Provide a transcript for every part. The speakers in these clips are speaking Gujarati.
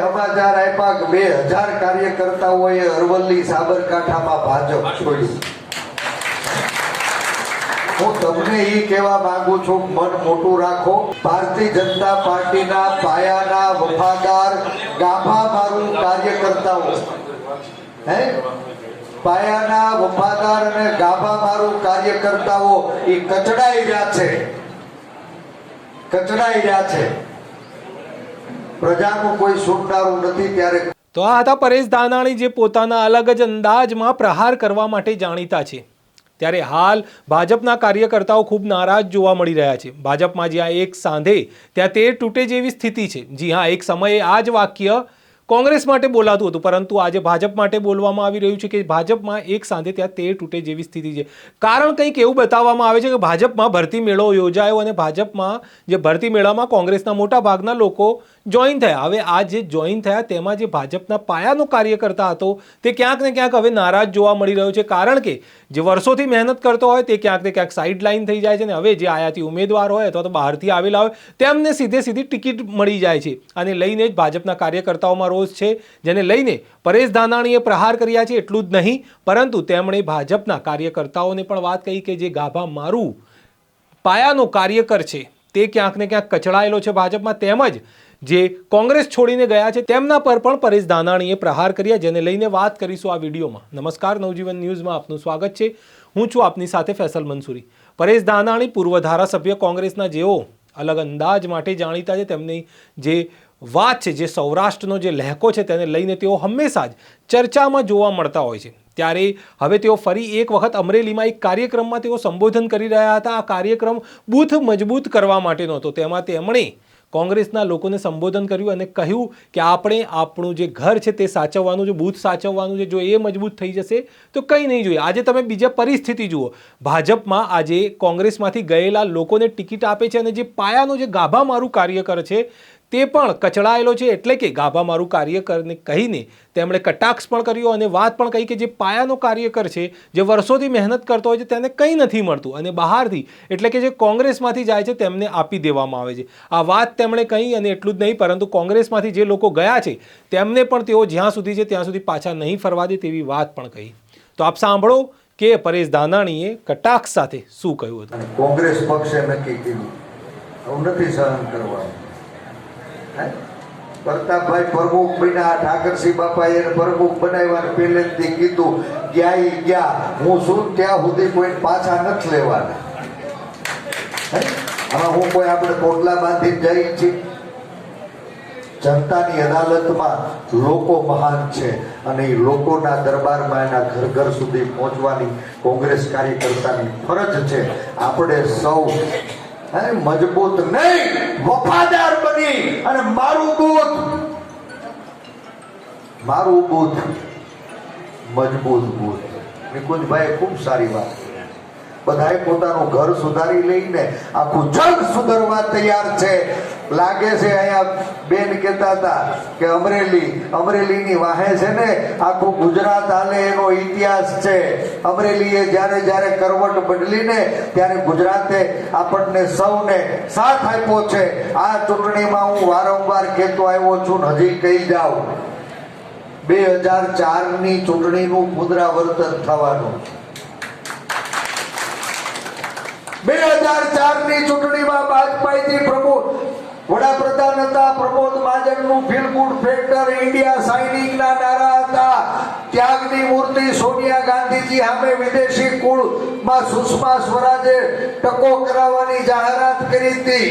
સમાચાર આપ્યા બે હજાર કાર્યકર્તાઓએ અરવલ્લી સાબરકાંઠામાં ભાજપ છોડ્યું. હું તમને એ કહેવા માંગુ છું, મન મોટું રાખો. ભારતીય જનતા પાર્ટીના પાયાના વફાદાર, ગાભા મારું કાર્યકર્તાઓ. હે? પાયાના વફાદાર અને ગાભા મારું કાર્યકર્તાઓ એ કચડાઈ રહ્યા છે. કચડાઈ રહ્યા છે. પ્રજાનું કોઈ સુનનારું નથી ત્યારે તો આ હતા પરેશ ધાનાણી જે પોતાના અલગ જ અંદાજમાં પ્રહાર કરવા માટે જાણીતા છે. ત્યારે હાલ ભાજપના કાર્યકર્તાઓ ખૂબ નારાજ જોવા મળી રહ્યા છે. ભાજપમાં જ્યાં એક સાંધે, ત્યાં તેર તૂટે જેવી સ્થિતિ છે. જી હા, એક સમયે આ જ વાક્ય કોંગ્રેસ માટે બોલાતું હતું, પરંતુ આજે ભાજપ માટે બોલવામાં આવી રહ્યું છે કે ભાજપમાં એક સાંધે ત્યાં તેર તૂટે જેવી સ્થિતિ છે. કારણ કંઈક એવું બતાવવામાં આવે છે કે ભાજપમાં ભરતી મેળો યોજાયો અને ભાજપમાં જે ભરતી મેળામાં કોંગ્રેસના મોટા ભાગના લોકો જોઈન થયા. હવે આ જે જોઈન થયા, તેમાં જે ભાજપના પાયાનો કાર્યકર્તા હતો, તે ક્યાંક ને ક્યાંક હવે નારાજ જોવા મળી રહ્યો છે. કારણ કે જે વર્ષોથી મહેનત કરતો હોય, તે ક્યાંક ને ક્યાંક સાઈડ લાઈન થઈ જાય છે ને હવે જે આયાથી ઉમેદવાર હોય અથવા તો બહારથી આવેલા હોય, તેમને સીધે સીધી ટિકિટ મળી જાય છે. અને લઈને જ ભાજપના કાર્યકર્તાઓમાં રોષ છે, જેને લઈને પરેશ ધાનાણીએ પ્રહાર કર્યા છે એટલું જ નહીં, પરંતુ તેમણે ભાજપના કાર્યકર્તાઓને પણ વાત કહી કે જે ગાભા મારું પાયાનો કાર્યકર છે, તે ક્યાંક ને ક્યાંક કચડાયેલો છે ભાજપમાં, તેમજ જે કોંગ્રેસ છોડીને ગયા છે, તેમના પર પણ પરેશ દાનાણીએ પ્રહાર કર્યા, જેને લઈને વાત કરીશું આ વિડીયોમાં. નમસ્કાર, નવજીવન ન્યૂઝમાં આપનું સ્વાગત છે. હું છું આપની સાથે ફેસલ મંસૂરી. પરેશ દાનાણી પૂર્વ ધારાસભ્ય કોંગ્રેસના જેઓ અલગ અંદાજ માટે જાણીતા છે, તેમની જે વાત છે જે સૌરાષ્ટ્રનો જે લહેકો છે તેને લઈને તેઓ હંમેશા જ ચર્ચામાં જોવા મળતા હોય છે. ત્યારે હવે તેઓ ફરી એક વખત અમરેલીમાં એક કાર્યક્રમમાં તેઓ સંબોધન કરી રહ્યા હતા. આ કાર્યક્રમ બૂથ મજબૂત કરવા માટેનો હતો. તેમાં તેમણે કોંગ્રેસના લોકોને સંબોધન કર્યું અને કહ્યું કે આપણે આપણું જે ઘર છે તે સાચવવાનું છે, બૂથ સાચવવાનું છે. જો એ મજબૂત થઈ જશે તો કંઈ નહીં જોઈએ. આજે તમે બીજા પરિસ્થિતિ જુઓ. ભાજપમાં આજે કોંગ્રેસમાંથી ગયેલા લોકોને ટિકિટ આપે છે અને જે પાયાનો જે ગાભા મારું કાર્યકર છે તે પણ કચડાયેલો છે એટલે કે ગાભા મારું કાર્યકરને કહીને તેમણે કટાક્ષ પણ કર્યો અને વાત પણ કહી કે જે પાયાનો કાર્યકર છે, જે વર્ષોથી મહેનત કરતો હોય છે, તેને કંઈ નથી મળતું અને બહારથી એટલે કે જે કોંગ્રેસમાંથી જાય છે તેમને આપી દેવામાં આવે છે. આ વાત તેમણે કહી અને એટલું જ નહીં, પરંતુ કોંગ્રેસમાંથી જે લોકો ગયા છે, તેમને પણ તેઓ જ્યાં સુધી છે ત્યાં સુધી પાછા નહીં ફરવા દે તેવી વાત પણ કહી. તો આપ સાંભળો કે પરેશ દાનાણીએ કટાક્ષ સાથે શું કહ્યું હતું. કોંગ્રેસ પક્ષે નક્કી કર્યું નથી સહન કરવાનું? પ્રતાપભાઈ પ્રમુખ બન્યા ઠાકરસિંહ બાપાએ પ્રમુખ બનાવ્યા પહેલેથી કીધું ગયા ગયા, હું શું ત્યાં સુધી કોઈ પાછા નથી લેવાના? હે? હું કોઈ આપણે કોટલા બાંધી જઈ છીએ જનતાની અદાલતમાં લોકો મહાન છે અને એ લોકોના દરબારમાં એના ઘર ઘર સુધી પહોંચવાની કોંગ્રેસ કાર્યકર્તાની ફરજ છે. આપણે સૌ મજબૂત નહીં, વફાદાર બની અને મારું બૂથ મારું બૂથ મજબૂત બૂથ નિકુંજભાઈ ખૂબ સારી વાત કરી. બધાએ પોતાનું ઘર સુધારી લઈને આખું જગ સુધરવા તૈયાર છે. લાગે છે અહીંયા બેન કહેતા હતા કે અમરેલી, અમરેલીની વાહે છે ને આખું ગુજરાત હાલે એનો ઇતિહાસ છે. અમરેલીએ જ્યારે જ્યારે કરવટ બદલીને ત્યારે ગુજરાતે આપણને સૌને સાથ આપ્યો છે. આ ચૂંટણીમાં હું વારંવાર કહેતો આવ્યો છું હજી કહી જાઉં બે હજાર ચારની ચૂંટણીનું પુનરાવર્તન થવાનું છે બે હજાર ચારની ચૂંટણીમાં વાજપેયીજી પ્રમોદ વડાપ્રધાન હતા, Pramod મહાજનનું feel good factor India shining ના નારા હતા. ત્યાગની મૂર્તિ સોનિયા ગાંધીજી સામે વિદેશી કુળમાં સુષ્મા સ્વરાજે ટકો કરાવવાની જાહેરાત કરી હતી.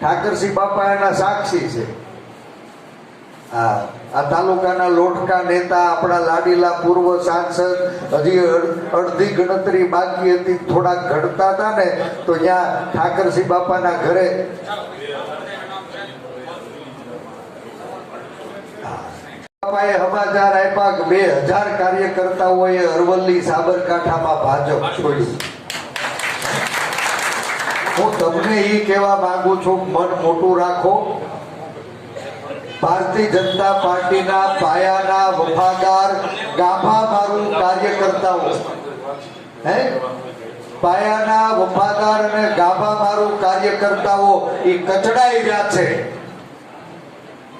ઠાકરસિંહ બાપા એના સાક્ષી છે. આ આ તાલુકાના લોટકા નેતા આપણા લાડીલા પૂર્વ સાંસદ, હજી અડધી ગણતરી બાકી હતી, થોડાક ઘડતા હતા ને, તો ત્યાં ઠાકરસિંહ બાપાના ઘરે ભાજપ છોડ્યું. હું તમને એ કહેવા માંગુ છું મન મોટું રાખો. ભારતીય જનતા પાર્ટીના પાયાના વફાદાર ગાભા મારું કાર્યકર્તાઓ. હે? પાયાના વફાદાર અને ગાભા મારું કાર્યકર્તાઓ, એ કચડાઈ રહ્યા છે.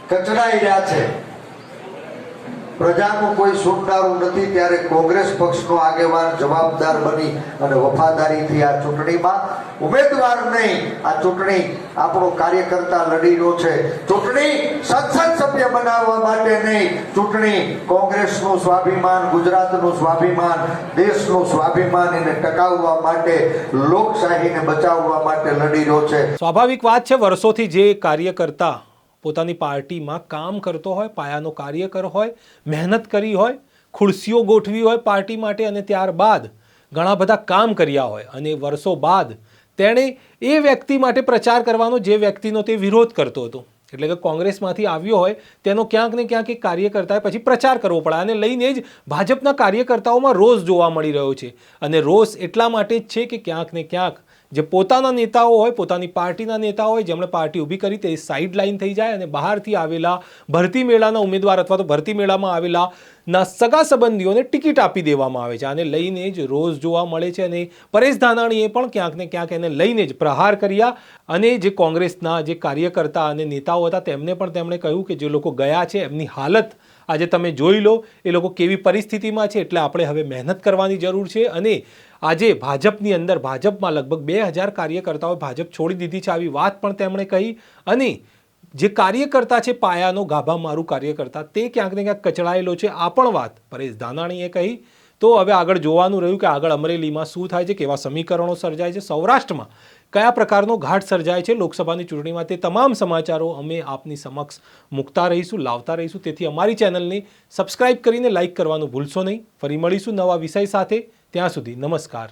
કચડાઈ રહ્યા છે. પ્રજાનું કોઈ સુનનારું નથી ત્યારે કોંગ્રેસ પક્ષનો આગેવાન જવાબદાર બની અને વફાદારીથી આ ચૂંટણીમાં. ઉમેદવાર નહીં, આ ચૂંટણી આપણો કાર્યકર્તા લડી રહ્યો છે. ચૂંટણી સંસદ સભ્ય બનાવવા માટે નહીં, ચૂંટણી કોંગ્રેસનું સ્વાભિમાન, ગુજરાતનું સ્વાભિમાન, દેશનું સ્વાભિમાન એને ટકાવવા માટે, લોકશાહીને બચાવવા માટે લડી રહ્યો છે. સ્વાભાવિક વાત છે, વર્ષોથી જે કાર્યકર્તા પોતાની પાર્ટીમાં કામ કરતો હોય, પાયાનો કાર્યકર હોય, મહેનત કરી હોય, ખુરશીઓ ગોઠવી હોય પાર્ટી માટે અને ત્યારબાદ ઘણા બધા કામ કર્યા હોય અને વર્ષો બાદ તેણે એ વ્યક્તિ માટે પ્રચાર કરવાનો જે વ્યક્તિનો તે વિરોધ કરતો હતો. એટલે કે કોંગ્રેસમાંથી આવ્યો હોય, તેનો ક્યાંક ને ક્યાંક એક કાર્યકર્તાએ પછી પ્રચાર કરવો પડે અને લઈને જ ભાજપના કાર્યકર્તાઓમાં રોષ જોવા મળી રહ્યો છે. અને રોષ એટલા માટે જ છે કે ક્યાંક ને ક્યાંક જે પોતાના નેતાઓ હોય, પોતાની પાર્ટીના નેતાઓ હોય, જેમણે પાર્ટી ઊભી કરી તે સાઇડ લાઇન થઈ જાય અને બહારથી આવેલા ભરતી મેળાના ઉમેદવાર અથવા તો ભરતી મેળામાં આવેલા ના સગા સંબંધીઓને ટિકિટ આપી દેવામાં આવે છે. આને લઈને જ રોજ જોવા મળે છે અને પરેશ ધાનાણીએ પણ ક્યાંક ને ક્યાંક એને લઈને જ પ્રહાર કર્યા અને જે કોંગ્રેસના જે કાર્યકર્તા અને નેતાઓ હતા તેમને પણ તેમણે કહ્યું કે જે લોકો ગયા છે, એમની હાલત આજે તમે જોઈ લો, એ લોકો કેવી પરિસ્થિતિમાં છે, એટલે આપણે હવે મહેનત કરવાની જરૂર છે અને આજે ભાજપની અંદર ભાજપમાં લગભગ બે હજાર કાર્યકર્તાઓ ભાજપ છોડી દીધી છે આવી વાત પણ તેમણે કહી. અને જે કાર્યકર્તા છે પાયાનો ગાભા મારું કાર્યકર્તા, તે ક્યાંક ને ક્યાંક કચડાયેલો છે. આ પણ વાત પરેશ ધાનાણીએ કહી. તો હવે આગળ જોવાનું રહ્યું કે આગળ અમરેલીમાં શું થાય છે, કેવા સમીકરણો સર્જાય છે. સૌરાષ્ટ્રમાં કયા પ્રકારનો ઘાટ સર્જાય છે લોકસભાની ચૂંટણીમાં તે તમામ સમાચારો અમે આપની સમક્ષ મૂકતા રહીશું, લાવતા રહીશું. તેથી અમારી ચેનલને સબસ્ક્રાઇબ કરીને લાઇક કરવાનું ભૂલશો નહીં. ફરી મળીશું નવા વિષય સાથે. ત્યાં સુધી નમસ્કાર.